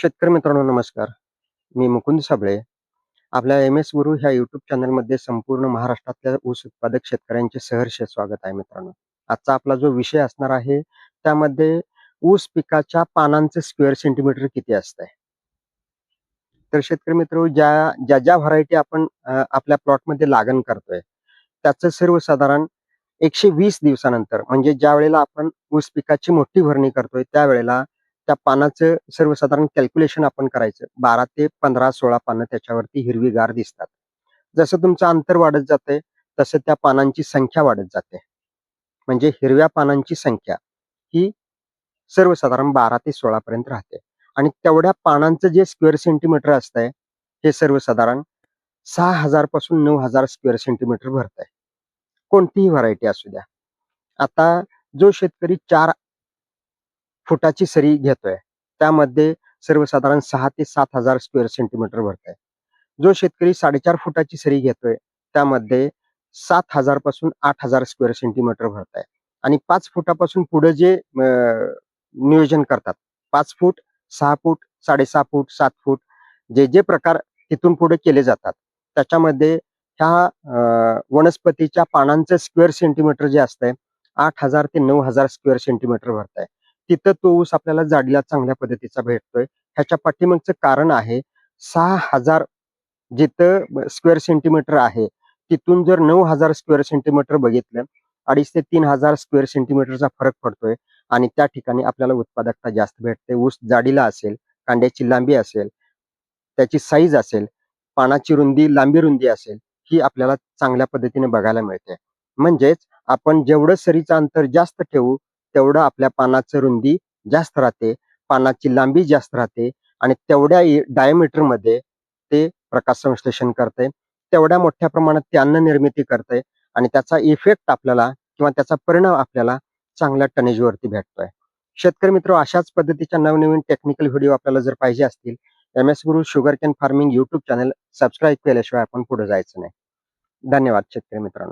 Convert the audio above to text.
शेतकरी मित्रांनो नमस्कार. मी मुकुंद साबळे. आपल्या एम एस गुरु ह्या युट्यूब चॅनलमध्ये संपूर्ण महाराष्ट्रातल्या ऊस उत्पादक शेतकऱ्यांचे सहर्ष स्वागत आहे मित्रांनो. आजचा आपला जो विषय असणार आहे त्यामध्ये ऊस पिकाच्या पानांचे स्क्वेअर सेंटीमीटर किती असत आहे तर शेतकरी मित्र ज्या ज्या ज्या व्हरायटी आपण आपल्या प्लॉटमध्ये लागण करतोय त्याचं सर्वसाधारण एकशे वीस दिवसानंतर म्हणजे ज्या वेळेला आपण ऊस पिकाची मोठी भरणी करतोय त्यावेळेला त्या पानाचं सर्वसाधारण कॅल्क्युलेशन आपण करायचं. बारा ते पंधरा सोळा पानं त्याच्यावरती हिरवीगार दिसतात. जसं तुमचं अंतर वाढत जाते तसं त्या पानांची संख्या वाढत जाते. म्हणजे हिरव्या पानांची संख्या ही सर्वसाधारण बारा ते सोळा पर्यंत राहते. आणि तेवढ्या पानांचं जे स्क्वेअर सेंटीमीटर असतंय हे सर्वसाधारण सहा हजारपासून नऊ हजार स्क्वेअर सेंटीमीटर भरत आहे कोणतीही व्हरायटी असू द्या. आता जो शेतकरी चार फुटाची सरी घेतोय. त्यामध्ये सर्वसाधारण सहा ते सात हजार स्क्वेअर सेंटीमीटर भरत आहे जो शेतकरी साडेचार फुटाची सरी घेतोय त्यामध्ये सात हजारपासून आठ हजार स्क्वेअर सेंटीमीटर भरत आहे आणि पाच फुटापासून पुढे जे नियोजन करतात पाच फूट सहा फूट साडेसहा फूट सात फूट जे जे प्रकार तिथून पुढे केले जातात. त्याच्यामध्ये ह्या वनस्पतीच्या पानांचं स्क्वेअर सेंटीमीटर जे असतंय आठ हजार ते नऊ हजार स्क्वेअर सेंटीमीटर भरत आहे तिथं तो ऊस आपल्याला जाडीला चांगल्या पद्धतीचा भेटतोय. ह्याच्या पाठीमागचं कारण आहे सहा हजार जिथं स्क्वेअर सेंटीमीटर आहे तिथून जर नऊ हजार स्क्वेअर सेंटीमीटर बघितलं अडीच ते तीन हजार स्क्वेअर सेंटीमीटरचा फरक पडतोय आणि त्या ठिकाणी आपल्याला उत्पादकता जास्त भेटते. ऊस जाडीला असेल कांड्याची लांबी असेल त्याची साईज असेल पानाची रुंदी लांबी रुंदी असेल ही आपल्याला चांगल्या पद्धतीने बघायला मिळते. म्हणजेच आपण जेवढं सरीचं अंतर जास्त ठेवू तेवढं आपल्या पानाचं रुंदी जास्त राहते. पानाची लांबी जास्त राहते. आणि तेवढ्या डायमीटरमध्ये ते प्रकाश संश्लेषण करते तेवढ्या मोठ्या प्रमाणात ते अन्न निर्मिती करते आणि त्याचा इफेक्ट आपल्याला किंवा त्याचा परिणाम आपल्याला चांगल्या टनेजवरती भेटतोय. शेतकरी मित्र अशाच पद्धतीच्या नवनवीन टेक्निकल व्हिडिओ आपल्याला जर पाहिजे असतील M S Guru sugarcane farming YouTube channel subscribe केल्याशिवाय आपण पुढे जायचं नाही. धन्यवाद शेतकरी मित्रांनो.